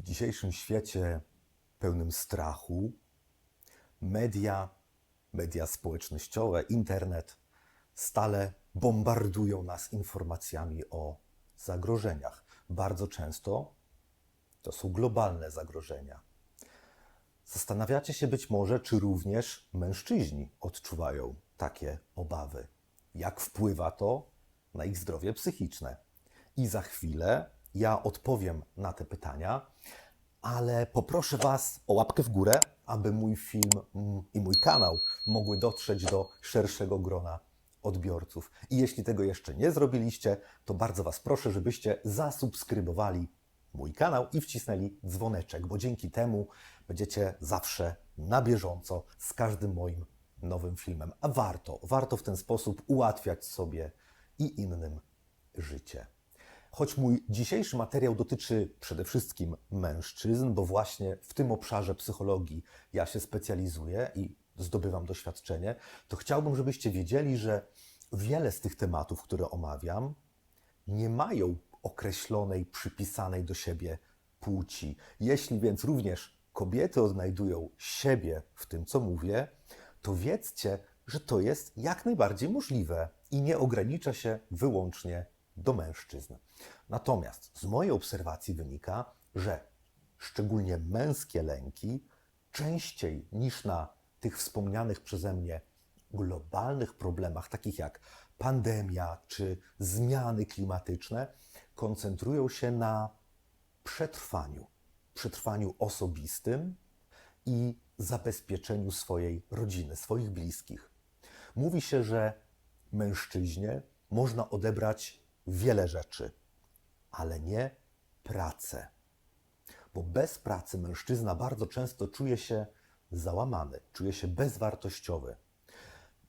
W dzisiejszym świecie pełnym strachu media, media społecznościowe, internet stale bombardują nas informacjami o zagrożeniach. Bardzo często to są globalne zagrożenia. Zastanawiacie się być może, czy również mężczyźni odczuwają takie obawy. Jak wpływa to na ich zdrowie psychiczne? I za chwilę ja odpowiem na te pytania, ale poproszę Was o łapkę w górę, aby mój film mm, i mój kanał mogły dotrzeć do szerszego grona odbiorców. I jeśli tego jeszcze nie zrobiliście, to bardzo Was proszę, żebyście zasubskrybowali mój kanał i wcisnęli dzwoneczek, bo dzięki temu będziecie zawsze na bieżąco z każdym moim nowym filmem. A warto, warto w ten sposób ułatwiać sobie i innym życie. Choć mój dzisiejszy materiał dotyczy przede wszystkim mężczyzn, bo właśnie w tym obszarze psychologii ja się specjalizuję i zdobywam doświadczenie, to chciałbym, żebyście wiedzieli, że wiele z tych tematów, które omawiam, nie mają określonej, przypisanej do siebie płci. Jeśli więc również kobiety odnajdują siebie w tym, co mówię, to wiedzcie, że to jest jak najbardziej możliwe i nie ogranicza się wyłącznie do mężczyzn. Natomiast z mojej obserwacji wynika, że szczególnie męskie lęki częściej niż na tych wspomnianych przeze mnie globalnych problemach, takich jak pandemia czy zmiany klimatyczne, koncentrują się na przetrwaniu, przetrwaniu osobistym i zabezpieczeniu swojej rodziny, swoich bliskich. Mówi się, że mężczyźnie można odebrać wiele rzeczy, ale nie pracę. Bo bez pracy mężczyzna bardzo często czuje się załamany, czuje się bezwartościowy.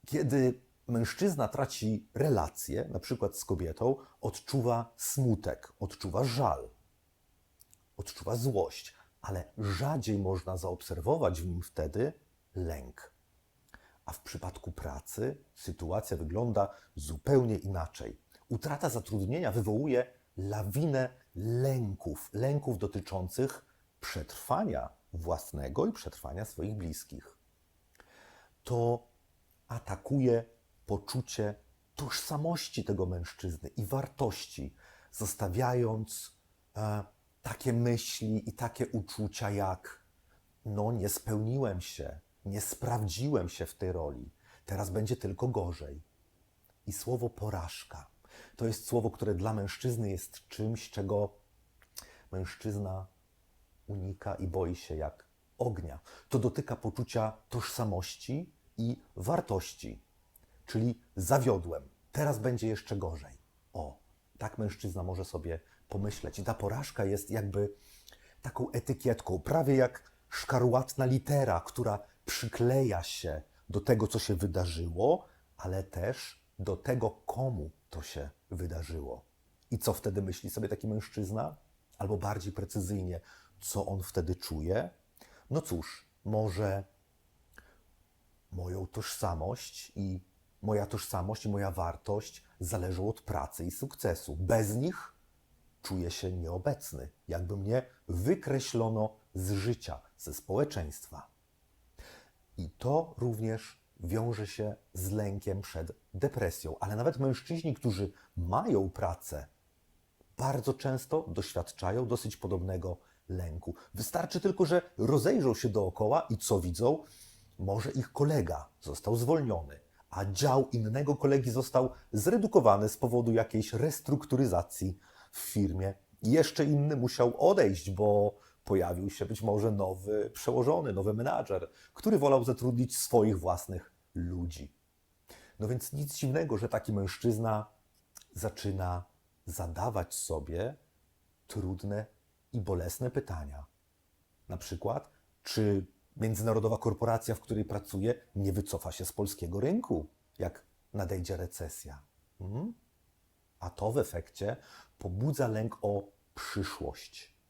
Kiedy mężczyzna traci relację, na przykład z kobietą, odczuwa smutek, odczuwa żal, odczuwa złość, ale rzadziej można zaobserwować w nim wtedy lęk. A w przypadku pracy sytuacja wygląda zupełnie inaczej. Utrata zatrudnienia wywołuje lawinę lęków, lęków dotyczących przetrwania własnego i przetrwania swoich bliskich. To atakuje poczucie tożsamości tego mężczyzny i wartości, zostawiając e, takie myśli i takie uczucia jak: No, nie spełniłem się, nie sprawdziłem się w tej roli, teraz będzie tylko gorzej. I słowo porażka to jest słowo, które dla mężczyzny jest czymś, czego mężczyzna unika i boi się jak ognia. To dotyka poczucia tożsamości i wartości, czyli zawiodłem, teraz będzie jeszcze gorzej. O, tak mężczyzna może sobie pomyśleć. I ta porażka jest jakby taką etykietką, prawie jak szkarłatna litera, która przykleja się do tego, co się wydarzyło, ale też do tego, komu to się wydarzyło. I co wtedy myśli sobie taki mężczyzna? Albo bardziej precyzyjnie, co on wtedy czuje? No cóż, może moją tożsamość i moja tożsamość i moja wartość zależą od pracy i sukcesu. Bez nich czuję się nieobecny, jakby mnie wykreślono z życia, ze społeczeństwa. I to również wiąże się z lękiem przed depresją. Ale nawet mężczyźni, którzy mają pracę, bardzo często doświadczają dosyć podobnego lęku. Wystarczy tylko, że rozejrzą się dookoła i co widzą? Może ich kolega został zwolniony, a dział innego kolegi został zredukowany z powodu jakiejś restrukturyzacji w firmie. Jeszcze inny musiał odejść, bo pojawił się być może nowy przełożony, nowy menadżer, który wolał zatrudnić swoich własnych ludzi. No więc nic dziwnego, że taki mężczyzna zaczyna zadawać sobie trudne i bolesne pytania. Na przykład, czy międzynarodowa korporacja, w której pracuje, nie wycofa się z polskiego rynku, jak nadejdzie recesja? Hmm? A to w efekcie pobudza lęk o przyszłość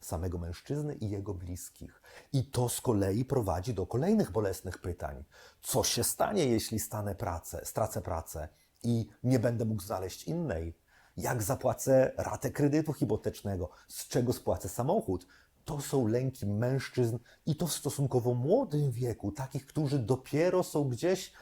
samego mężczyzny i jego bliskich. I to z kolei prowadzi do kolejnych bolesnych pytań. Co się stanie, jeśli stanę pracę, stracę pracę i nie będę mógł znaleźć innej? Jak zapłacę ratę kredytu hipotecznego? Z czego spłacę samochód? to są lęki mężczyzn i to w stosunkowo młodym wieku, takich, którzy dopiero są gdzieś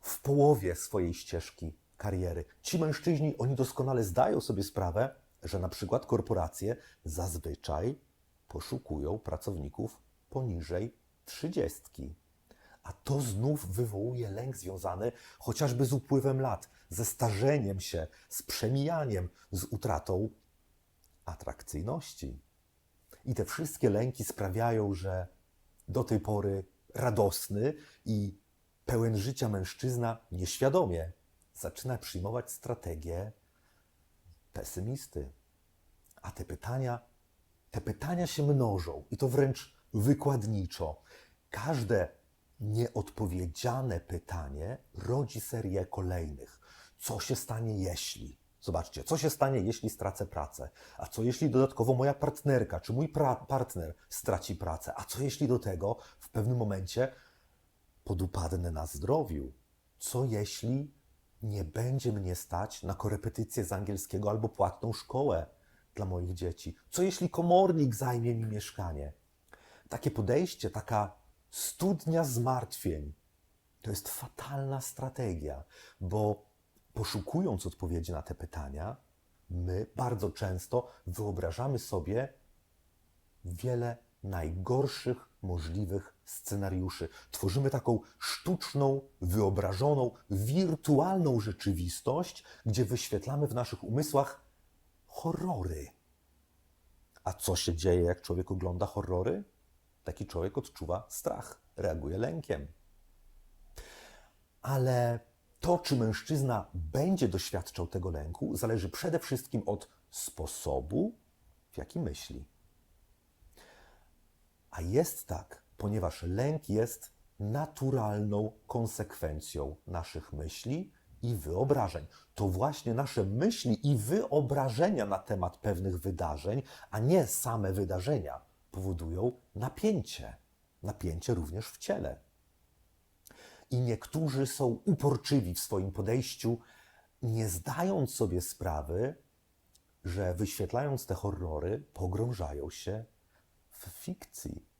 w połowie swojej ścieżki kariery. Ci mężczyźni, oni doskonale zdają sobie sprawę, że na przykład korporacje zazwyczaj poszukują pracowników poniżej trzydziestki. A to znów wywołuje lęk związany chociażby z upływem lat, ze starzeniem się, z przemijaniem, z utratą atrakcyjności. I te wszystkie lęki sprawiają, że do tej pory radosny i pełen życia mężczyzna nieświadomie zaczyna przyjmować strategię pesymisty. A te pytania, te pytania się mnożą i to wręcz wykładniczo. Każde nieodpowiedziane pytanie rodzi serię kolejnych. Co się stanie, jeśli? Zobaczcie, co się stanie, jeśli stracę pracę? A co jeśli dodatkowo moja partnerka czy mój partner straci pracę? A co jeśli do tego w pewnym momencie podupadnę na zdrowiu? Co jeśli nie będzie mnie stać na korepetycję z angielskiego albo płatną szkołę dla moich dzieci? Co jeśli komornik zajmie mi mieszkanie? Takie podejście, taka studnia zmartwień, to jest fatalna strategia, bo poszukując odpowiedzi na te pytania, my bardzo często wyobrażamy sobie wiele najgorszych możliwych scenariuszy. Tworzymy taką sztuczną, wyobrażoną, wirtualną rzeczywistość, gdzie wyświetlamy w naszych umysłach horrory. A co się dzieje, jak człowiek ogląda horrory? Taki człowiek odczuwa strach, reaguje lękiem. Ale to, czy mężczyzna będzie doświadczał tego lęku, zależy przede wszystkim od sposobu, w jaki myśli. A jest tak, ponieważ lęk jest naturalną konsekwencją naszych myśli i wyobrażeń. To właśnie nasze myśli i wyobrażenia na temat pewnych wydarzeń, a nie same wydarzenia, powodują napięcie. Napięcie również w ciele. I niektórzy są uporczywi w swoim podejściu, nie zdając sobie sprawy, że wyświetlając te horrory, pogrążają się w fikcji.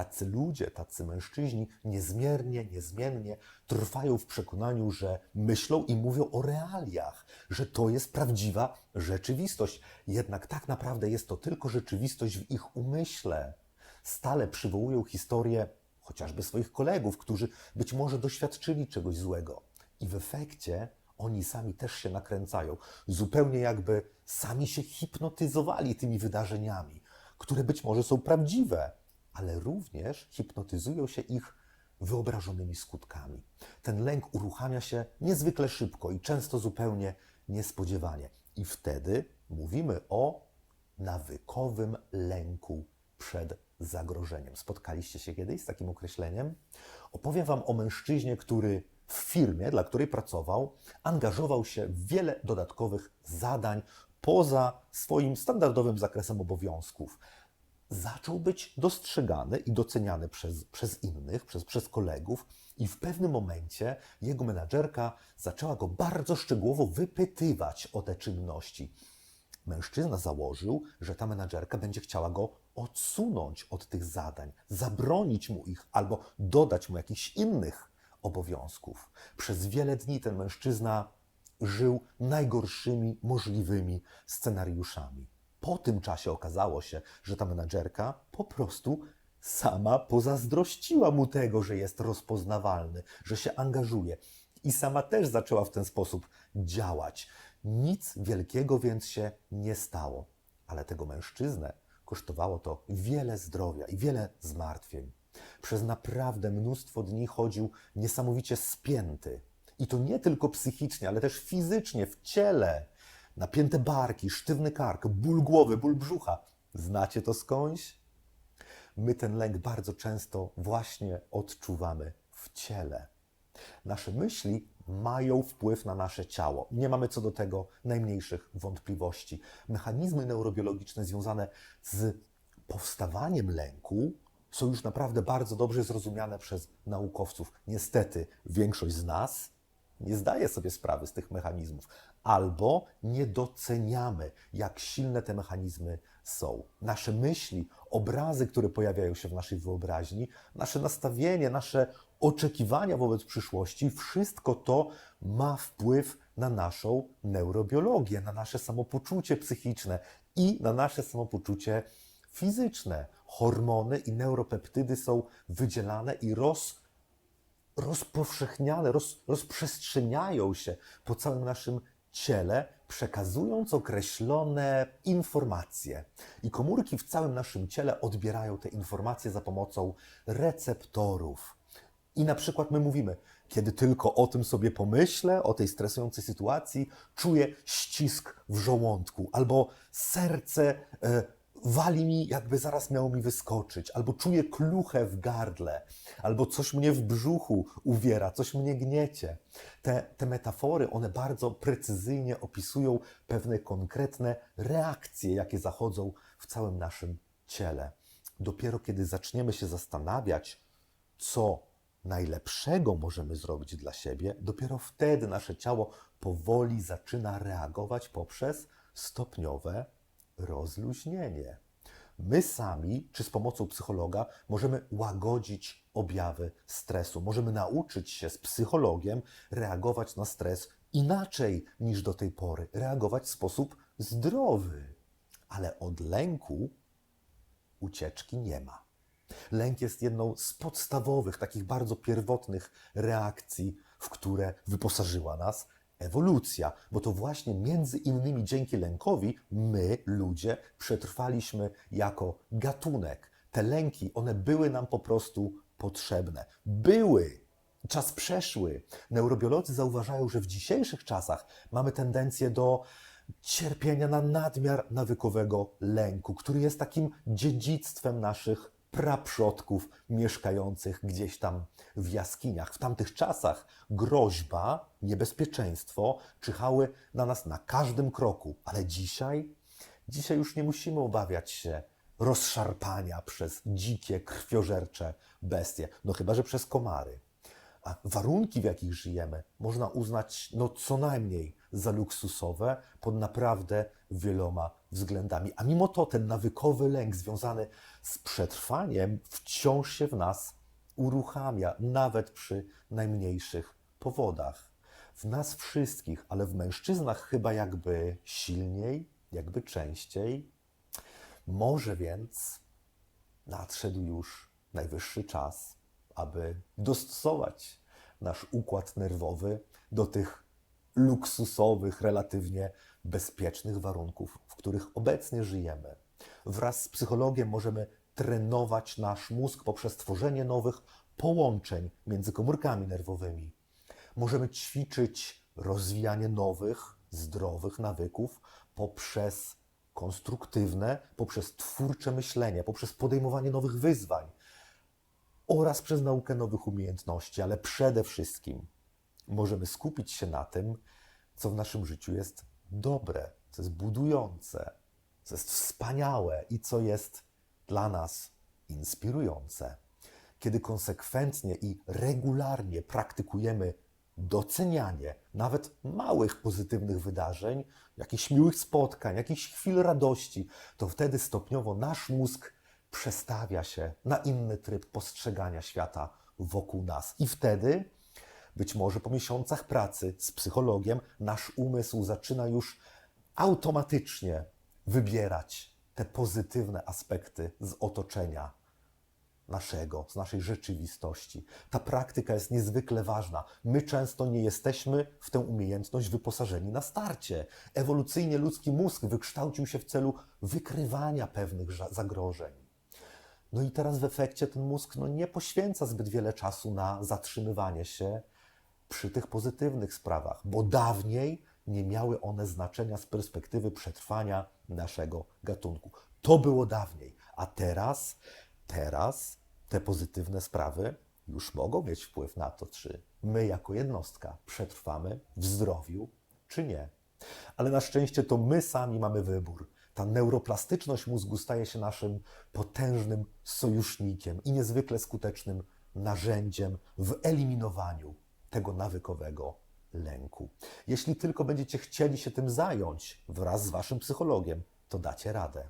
Tacy ludzie, tacy mężczyźni niezmiernie, niezmiennie trwają w przekonaniu, że myślą i mówią o realiach, że to jest prawdziwa rzeczywistość. Jednak tak naprawdę jest to tylko rzeczywistość w ich umyśle. Stale przywołują historię chociażby swoich kolegów, którzy być może doświadczyli czegoś złego. I w efekcie oni sami też się nakręcają, zupełnie jakby sami się hipnotyzowali tymi wydarzeniami, które być może są prawdziwe, ale również hipnotyzują się ich wyobrażonymi skutkami. Ten lęk uruchamia się niezwykle szybko i często zupełnie niespodziewanie. I wtedy mówimy o nawykowym lęku przed zagrożeniem. Spotkaliście się kiedyś z takim określeniem? Opowiem Wam o mężczyźnie, który w firmie, dla której pracował, angażował się w wiele dodatkowych zadań poza swoim standardowym zakresem obowiązków. Zaczął być dostrzegany i doceniany przez, przez innych, przez, przez kolegów, i w pewnym momencie jego menadżerka zaczęła go bardzo szczegółowo wypytywać o te czynności. Mężczyzna założył, że ta menadżerka będzie chciała go odsunąć od tych zadań, zabronić mu ich albo dodać mu jakichś innych obowiązków. Przez wiele dni ten mężczyzna żył najgorszymi możliwymi scenariuszami. Po tym czasie okazało się, że ta menadżerka po prostu sama pozazdrościła mu tego, że jest rozpoznawalny, że się angażuje. I sama też zaczęła w ten sposób działać. Nic wielkiego więc się nie stało, ale tego mężczyznę kosztowało to wiele zdrowia i wiele zmartwień. Przez naprawdę mnóstwo dni chodził niesamowicie spięty. I to nie tylko psychicznie, ale też fizycznie, w ciele. Napięte barki, sztywny kark, ból głowy, ból brzucha. Znacie to skądś? My ten lęk bardzo często właśnie odczuwamy w ciele. Nasze myśli mają wpływ na nasze ciało. Nie mamy co do tego najmniejszych wątpliwości. Mechanizmy neurobiologiczne związane z powstawaniem lęku są już naprawdę bardzo dobrze zrozumiane przez naukowców. Niestety, większość z nas nie zdaje sobie sprawy z tych mechanizmów, albo nie doceniamy, jak silne te mechanizmy są. Nasze myśli, obrazy, które pojawiają się w naszej wyobraźni, nasze nastawienie, nasze oczekiwania wobec przyszłości, wszystko to ma wpływ na naszą neurobiologię, na nasze samopoczucie psychiczne i na nasze samopoczucie fizyczne. Hormony i neuropeptydy są wydzielane i roz, rozpowszechniane, roz, rozprzestrzeniają się po całym naszym ciele, przekazując określone informacje. I komórki w całym naszym ciele odbierają te informacje za pomocą receptorów. I na przykład my mówimy, kiedy tylko o tym sobie pomyślę, o tej stresującej sytuacji, czuję ścisk w żołądku, albo serce e, wali mi, jakby zaraz miało mi wyskoczyć, albo czuję kluchę w gardle, albo coś mnie w brzuchu uwiera, coś mnie gniecie. Te, te metafory, one bardzo precyzyjnie opisują pewne konkretne reakcje, jakie zachodzą w całym naszym ciele. Dopiero kiedy zaczniemy się zastanawiać, co najlepszego możemy zrobić dla siebie, dopiero wtedy nasze ciało powoli zaczyna reagować poprzez stopniowe rozluźnienie. My sami, czy z pomocą psychologa, możemy łagodzić objawy stresu. Możemy nauczyć się z psychologiem reagować na stres inaczej niż do tej pory, reagować w sposób zdrowy. Ale od lęku ucieczki nie ma. Lęk jest jedną z podstawowych, takich bardzo pierwotnych reakcji, w które wyposażyła nas ewolucja, bo to właśnie między innymi dzięki lękowi my, ludzie, przetrwaliśmy jako gatunek. Te lęki, one były nam po prostu potrzebne. Były. Czas przeszły. Neurobiolodzy zauważają, że w dzisiejszych czasach mamy tendencję do cierpienia na nadmiar nawykowego lęku, który jest takim dziedzictwem naszych praprzodków mieszkających gdzieś tam w jaskiniach. W tamtych czasach groźba, niebezpieczeństwo czyhały na nas na każdym kroku, ale dzisiaj, dzisiaj już nie musimy obawiać się rozszarpania przez dzikie, krwiożercze bestie, no chyba że przez komary. A warunki, w jakich żyjemy, można uznać no co najmniej za luksusowe pod naprawdę wieloma względami. A mimo to ten nawykowy lęk związany z przetrwaniem wciąż się w nas uruchamia, nawet przy najmniejszych powodach. W nas wszystkich, ale w mężczyznach chyba jakby silniej, jakby częściej. Może więc nadszedł już najwyższy czas, aby dostosować nasz układ nerwowy do tych luksusowych, relatywnie bezpiecznych warunków, w których obecnie żyjemy. Wraz z psychologiem możemy trenować nasz mózg poprzez tworzenie nowych połączeń między komórkami nerwowymi. Możemy ćwiczyć rozwijanie nowych, zdrowych nawyków poprzez konstruktywne, poprzez twórcze myślenie, poprzez podejmowanie nowych wyzwań oraz przez naukę nowych umiejętności, ale przede wszystkim możemy skupić się na tym, co w naszym życiu jest dobre, co jest budujące, co jest wspaniałe i co jest dla nas inspirujące. Kiedy konsekwentnie i regularnie praktykujemy docenianie nawet małych pozytywnych wydarzeń, jakichś miłych spotkań, jakichś chwil radości, to wtedy stopniowo nasz mózg przestawia się na inny tryb postrzegania świata wokół nas. I wtedy, być może po miesiącach pracy z psychologiem, nasz umysł zaczyna już automatycznie wybierać te pozytywne aspekty z otoczenia naszego, z naszej rzeczywistości. Ta praktyka jest niezwykle ważna. My często nie jesteśmy w tę umiejętność wyposażeni na starcie. Ewolucyjnie ludzki mózg wykształcił się w celu wykrywania pewnych zagrożeń. No i teraz w efekcie ten mózg no, nie poświęca zbyt wiele czasu na zatrzymywanie się przy tych pozytywnych sprawach, bo dawniej nie miały one znaczenia z perspektywy przetrwania naszego gatunku. To było dawniej, a teraz, teraz te pozytywne sprawy już mogą mieć wpływ na to, czy my jako jednostka przetrwamy w zdrowiu, czy nie. Ale na szczęście to my sami mamy wybór. Ta neuroplastyczność mózgu staje się naszym potężnym sojusznikiem i niezwykle skutecznym narzędziem w eliminowaniu tego nawykowego lęku. Jeśli tylko będziecie chcieli się tym zająć wraz z waszym psychologiem, to dacie radę.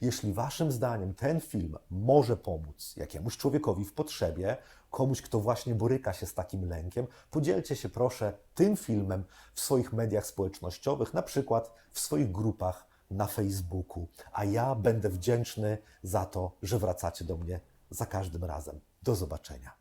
Jeśli waszym zdaniem ten film może pomóc jakiemuś człowiekowi w potrzebie, komuś, kto właśnie boryka się z takim lękiem, podzielcie się proszę tym filmem w swoich mediach społecznościowych, na przykład w swoich grupach na Facebooku, a ja będę wdzięczny za to, że wracacie do mnie za każdym razem. Do zobaczenia.